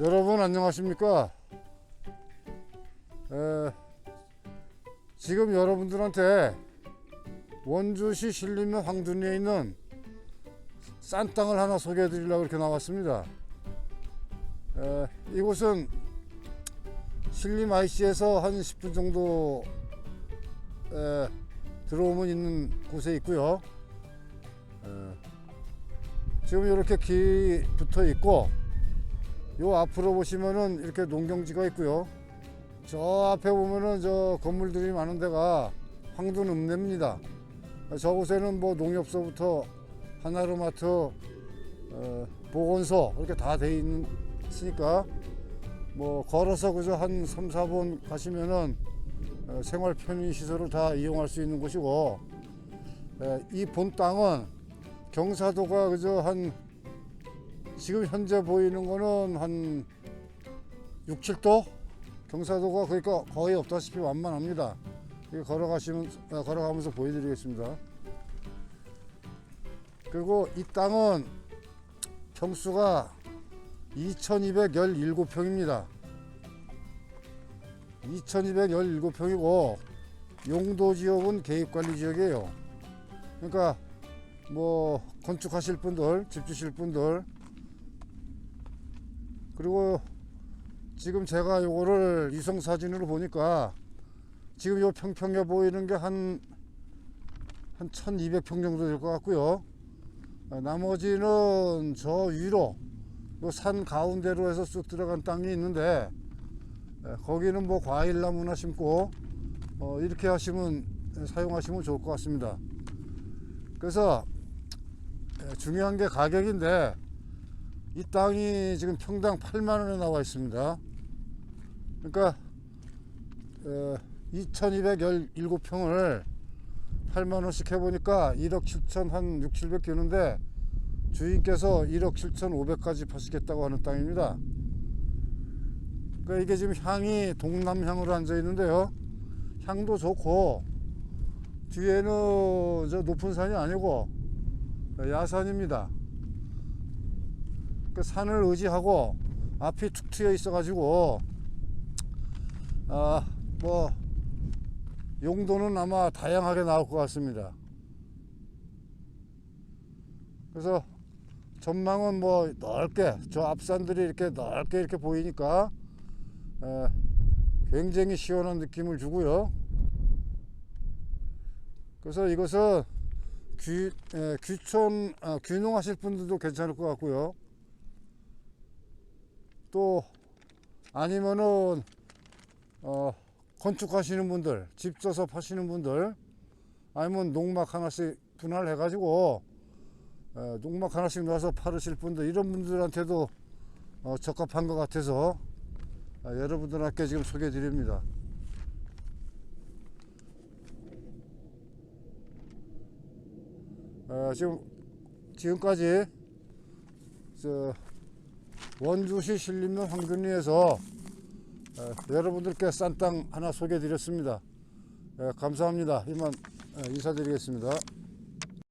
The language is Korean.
여러분 안녕하십니까? 에, 지금 여러분들한테 원주시 신림면 황둔리에 있는 싼 땅을 하나 소개해 드리려고 이렇게 나왔습니다. 에, 이곳은 신림 IC에서 한 10분 정도 에, 들어오면 있는 곳에 있고요. 에, 지금 이렇게 길이 붙어 있고 요 앞으로 보시면은 이렇게 농경지가 있고요. 저 앞에 보면은 저 건물들이 많은 데가 황둔 읍내입니다. 저곳에는 뭐 농협소부터 하나로마트, 어, 보건소 이렇게 다 돼 있으니까 뭐 걸어서 그저 한 3, 4분 가시면은 어, 생활 편의 시설을 다 이용할 수 있는 곳이고 이 본 땅은 경사도가 그저 한 지금 현재 보이는 거는 한 6, 7도 경사도가 그러니까 거의 없다시피 완만합니다. 이거 걸어가시면 아, 걸어가면서 보여드리겠습니다. 그리고 이 땅은 평수가 2,217평입니다. 2,217평이고 용도 지역은 계획관리 지역이에요. 그러니까 뭐 건축하실 분들, 집 주실 분들 그리고 지금 제가 요거를 위성 사진으로 보니까 지금 요 평평해 보이는 게 한 한 1200평 정도 될 것 같고요. 아, 나머지는 저 위로 요 산 가운데로 해서 쑥 들어간 땅이 있는데 에, 거기는 뭐 과일나무나 심고 어, 이렇게 하시면 에, 사용하시면 좋을 것 같습니다. 그래서 에, 중요한 게 가격인데 이 땅이 지금 평당 8만 원에 나와 있습니다. 그러니까 어, 2,217평을 8만 원씩 해보니까 1억 7천 한 6, 700 되는데 주인께서 1억 7천 5백까지 파시겠다고 하는 땅입니다. 그러니까 이게 지금 향이 동남향으로 앉아 있는데요. 향도 좋고 뒤에는 저 높은 산이 아니고 야산입니다. 그 산을 의지하고 앞이 툭 트여 있어가지고 아뭐 용도는 아마 다양하게 나올 것 같습니다. 그래서 전망은 뭐 넓게 저 앞산들이 이렇게 넓게 이렇게 보이니까 에, 굉장히 시원한 느낌을 주고요. 그래서 이것은 귀, 에, 귀촌 아, 귀농하실 분들도 괜찮을 것 같고요. 또 아니면은 어, 건축하시는 분들, 집 져서 파시는 분들, 아니면 농막 하나씩 분할해 가지고 어, 농막 하나씩 놔서 팔으실 분들 이런 분들한테도 어, 적합한 것 같아서 아, 여러분들께 지금 소개해 드립니다. 어, 지금 지금까지 저 원주시 신림면 황균리에서 어, 여러분들께 싼 땅 하나 소개해 드렸습니다. 예, 감사합니다. 이만 어, 인사드리겠습니다.